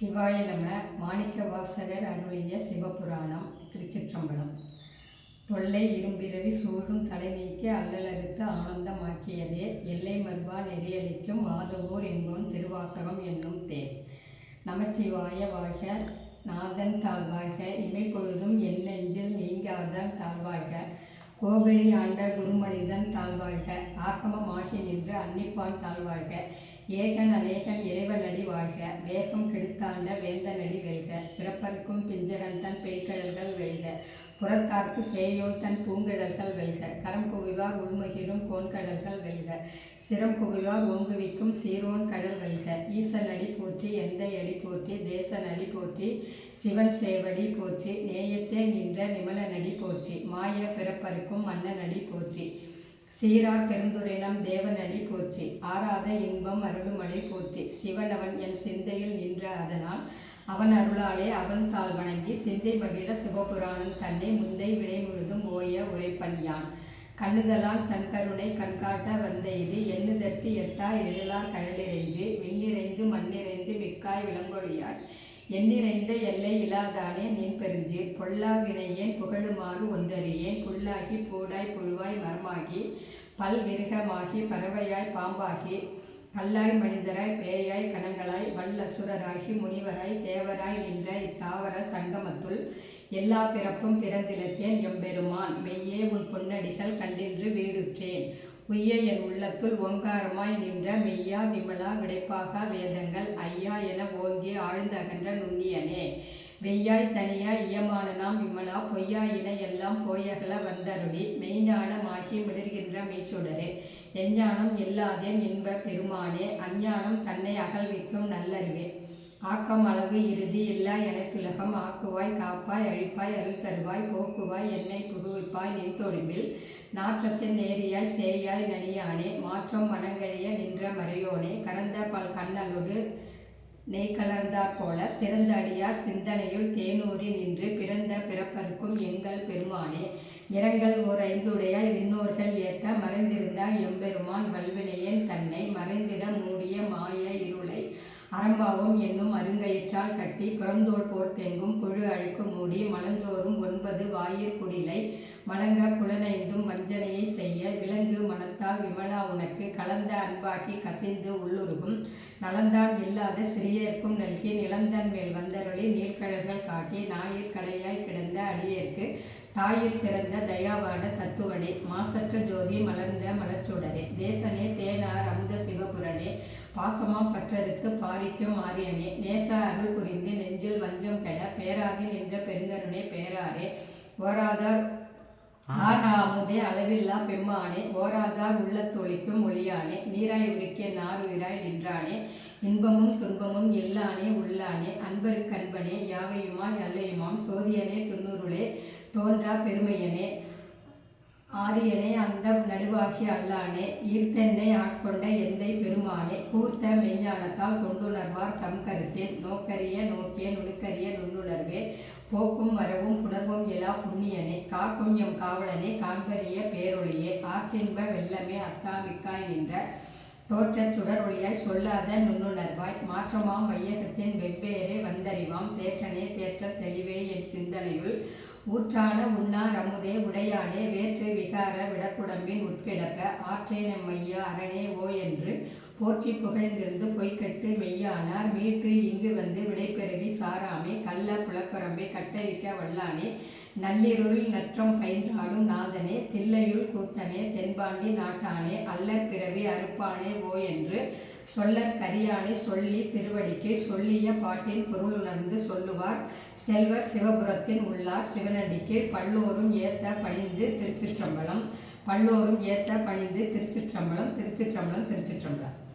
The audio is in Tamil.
சிவாய நம மாணிக்க வாசகர் அருளிய சிவபுராணம் திருச்சிற்றம்பலம். தொல்லை இரும்பிரவி சூழும் தலை நீக்கி அல்லலறுத்து ஆனந்தமாக்கியதே எல்லை மர்வா நெறியளிக்கும் வாதவோர் என்போன் திருவாசகம் என்னும் தேர். நமச்சிவாய வாழ்க நாதன் தாழ்வாழ்க இமைப்பொழுதும் என் நெஞ்சில் நீங்காதான் தாழ்வாழ்க. கோகழி ஆண்ட குருமனிதன் தாழ்வாழ்க ஆகமமாகி நின்று அன்னிப்பான் தாழ்வாழ்க. ஏகன் அநேகன் இறைவனடி வாழ்க வேகம் கெடுத்தாண்ட வேந்தனடி வெல்க பிறப்பருக்கும் பிஞ்சகன் தன் பெய்கடல்கள் வெல்க புறத்தார்க்கு சேயோன் தன் பூங்கடல்கள் வெல்க கரம் குவிவார் உள்மகிழும் கோன்கடல்கள் வெல்க சிரம் குவிவார் ஓங்குவிக்கும் சீரோன் கடல் வெல்க ஈசன் அடி போற்றி எந்த அடி போற்றி தேசன் அடி போற்றி சிவன் சேவடி போற்றி நேயத்தே நின்ற நிமலனடி போற்றி மாய பிறப்பருக்கும் மன்னனடி போற்றி. சீரார் பெருந்துரைனம் தேவனடி போற்றி. ஆராத இன்பம் அருளுமலை போற்றி. சிவனவன் என் சிந்தையில் நின்ற அதனால் அவன் அருளாலே அவன் தாள் வணங்கி சிந்தை மகிழ சிவபுராணம் தன்னை முந்தை வினை முழுதும் ஓய உரைப்பன் யான். கண்ணுதலால் தன் கருணை கண்காட்ட வந்த இது எண்ணுதற்கு எட்டா எழிலார் கழலிறைந்து விண்ணிறைந்து மண்ணிறைந்து மிக்காய் விளங்கொழியாய். எண்ணிறைந்த எல்லை இலாதானே நின் பெருஞ்சு. பொல்லா வினையேன் புகழுமாறு ஒன்றறியேன் புல்லாகி பூடாய் புழுவாய் மரமாகி. பல் பறவையாய் பாம்பாகி. கல்லாய் மனிதராய் பேயாய் கணங்களாய். வல்லசுரராகி முனிவராய் தேவராய் நின்ற இத்தாவர சங்கமத்துள் எல்லா பிறப்பும் பிறந்திலத்தேன் எம்பெருமான். மெய்யே உன் பொன்னடிகள் கண்டின்று வீடுற்றேன். உய்ய என் உள்ளத்துள் ஓங்காரமாய் நின்ற மெய்யா விமலா விடைப்பாக வேதங்கள். ஐயா என ஓங்கி ஆழ்ந்த அகன்ற நுண்ணியனே. வெய்யாய் தனியா இயமான நாம் விமலா பொய்யா இன எல்லாம் போயகல வந்தருளி. மெய்ஞானமாகி மிளர்கின்ற மெய்ச்சுடரே. எஞ்ஞானம் இல்லாதேன் இன்ப பெருமானே. அஞ்ஞானம் தன்னை அகழ்விக்கும் நல்லறிவே ஆக்கம் அளவு இறுதி இல்லா எனத்துலகம் ஆக்குவாய் காப்பாய் அழிப்பாய் அருள் தருவாய் போக்குவாய் என்னை புகுவிப்பாய் நின் தொழிம்பில் நாற்றத்தின் நேரியாய் சேயாய் நனியானே மாற்றம் மனங்கழிய நின்ற மறையோனே கரந்த பல் கண்ணலோடு நெய் கலர்ந்தாற் போல சிறந்த அடியார் சிந்தனையுள் தேனூறி நின்று பிறந்த பிறப்பருக்கும் எங்கள் பெருமானே நிறங்கள் ஓர் ஐந்துடையாய் விண்ணோர்கள் ஏத்த மறைந்திருந்தாய் எம்பெருமான் வல்வினையேன் தன்னை மறைந்திட மூடிய மாய இருளை அறம்பாவும் என்னும் அருங்கயிற்றால் கட்டி புறந்தோல் போர்த்தெங்கும் புழு அழுக்கு மூடி மலஞ்சோறும் ஒன்பது வாயிற் குடிலை மலங்க புலனைந்தும் வஞ்சனையை செய்ய விலங்கு மனத்தால் விமலா உனக்கு கலந்த அன்பாகி கசிந்து உள்ளுருகும். நலந்தான் இல்லாத சிறியர்க்கும் நல்கி நிலந்தன் மேல் வந்தருளி நீழ்கடல்கள் காட்டி ஞாயிற் கடையாய் கிடந்த அடியேற்கு தாயிற் சிறந்த தயாவான தத்துவனே. மாசற்ற ஜோதி மலர்ந்த மலர்ச்சுடரே. தேசனே பாசமாம் பற்றறுத்து பாரிக்கும் ஆரியனே நேச அருள் புரிந்து நெஞ்சில் வஞ்சம் கெட பேராதி நின்ற பெருங்கருணே பேராரே. ஓராதார் ஆனா அமுதே அளவில்லா பெம்மானே. ஓராதார் உள்ளத்தொழிக்கும் ஒளியானே. நீராய் உருக்கிய நார் உயிராய் நின்றானே. இன்பமும் துன்பமும் எல்லானே உள்ளானே. அன்பருக்கன்பனே யாவையுமாய் அல்லையுமாம். சோதியனே துன்னூருளே தோன்றா பெருமையனே. ஆரியனே அந்தம் நடுவாகி அல்லானே ஈர்த்தென்னை ஆட்கொண்ட எந்தை பெருமானே கூர்த்த மெய்ஞானத்தால் கொண்டுணர்வார் தம் கருத்தில் நோக்கரிய நோக்கிய நுணுக்கரிய நுண்ணுணர்வே போக்கும் வரவும் புணர்வும் எழா புண்ணியனே காக்கும் எம் காவலனே காண்பரிய பேரொழியே ஆற்றின்ப வெள்ளமே அத்தாமிக்காய் நின்ற தோற்றச் சுடரொளியாய் சொல்லாத நுண்ணுணர்வாய் மாற்றமாம் வையகத்தின் வெவ்வேறே வந்தறிவாம் தேற்றனே தேற்ற தெளிவே என் சிந்தனையுள் ஊற்றான உண்ணார் அமுதே உடையானே வேற்று விகார விடக்குடம்பின் உட்கிடப்ப ஆற்றே நம்மையா அரணே ஓ என்று போற்றி புகழ்ந்திருந்து பொய்க்கட்டு மெய்யானார். மீட்டு இங்கு வந்து விடைபெறவி சாராமே. கள்ள புலக்குரம்பை கட்டரிக்க வல்லானே. நள்ளிருள் நற்றம் பயின்றாடும் நாதனே. தில்லையுள் கூத்தனே. தென்பாண்டி நாட்டானே. அல்லற் பிறவி அறுப்பானே ஓ என்று சொல்லற் கரியானை சொல்லி திருவடிக்கு சொல்லிய பாட்டின் பொருளுணர்ந்து சொல்லுவார். செல்வர் சிவபுரத்தின் உள்ளார் சிவனடிக்கு பல்லோரும் ஏத்த பணிந்து திருச்சிற்றம்பலம். பல்லோரும் ஏத்த பணிந்து திருச்சிற்றம்பலம். திருச்சிற்றம்பலம். திருச்சிற்றம்பலம்.